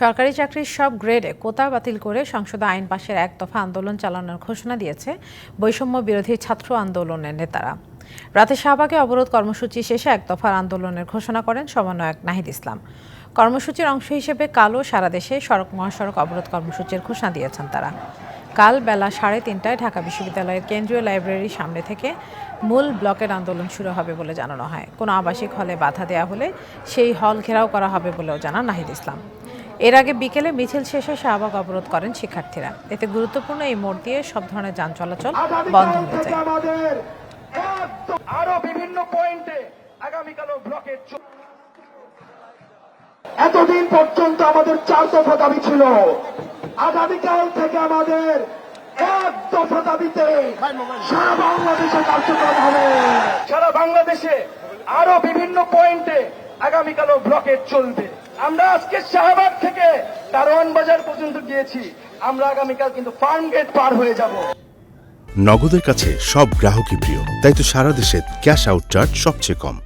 সরকারি চাকরির সব গ্রেডে কোটা বাতিল করে সংসদে আইন পাশের এক দফা আন্দোলন চালানোর ঘোষণা দিয়েছে বৈষম্য বিরোধী ছাত্র আন্দোলনের নেতারা। রাতে শাহবাগে অবরোধ কর্মসূচি শেষে এক দফার আন্দোলনের ঘোষণা করেন সমন্বয়ক নাহিদ ইসলাম। কর্মসূচির অংশ হিসেবে কালও সারা দেশে সড়ক মহাসড়ক অবরোধ কর্মসূচির ঘোষণা দিয়েছেন তারা। কাল বেলা সাড়ে তিনটায় ঢাকা বিশ্ববিদ্যালয়ের কেন্দ্রীয় লাইব্রেরির সামনে থেকে মূল ব্লকের আন্দোলন শুরু হবে বলে জানানো হয়। কোনো আবাসিক হলে বাধা দেওয়া হলে সেই হল ঘেরাও করা হবে বলেও জানান নাহিদ ইসলাম। এর আগে বিকেলে মিছিল শেষে শাহবাগ অবরোধ করেন শিক্ষার্থীরা। এতে গুরুত্বপূর্ণ এই মোড় দিয়ে সব ধরনের যান চলাচল বন্ধ হয়ে থেকে যায়। আমাদের আরও বিভিন্ন পয়েন্টে আগামীকালও ব্লকের এতদিন পর্যন্ত আমাদের চার দফা দাবি ছিল। আগামীকাল থেকে আমাদের এক দফা দাবিতে সারা বাংলাদেশে কার্যক্রম হবে। সারা বাংলাদেশে আরও বিভিন্ন পয়েন্টে আগামীকালও ব্লকেট চলবে। আমরা আজকে শাহবাগ থেকে দারোয়ান বাজার পর্যন্ত গিয়েছি। আমরা আগামীকাল কিন্তু ফার্ম গেট পার হয়ে যাব। নগদের কাছে সব গ্রাহকই প্রিয়, তাই তো সারা দেশে ক্যাশ আউট চার্জ সবচেয়ে কম।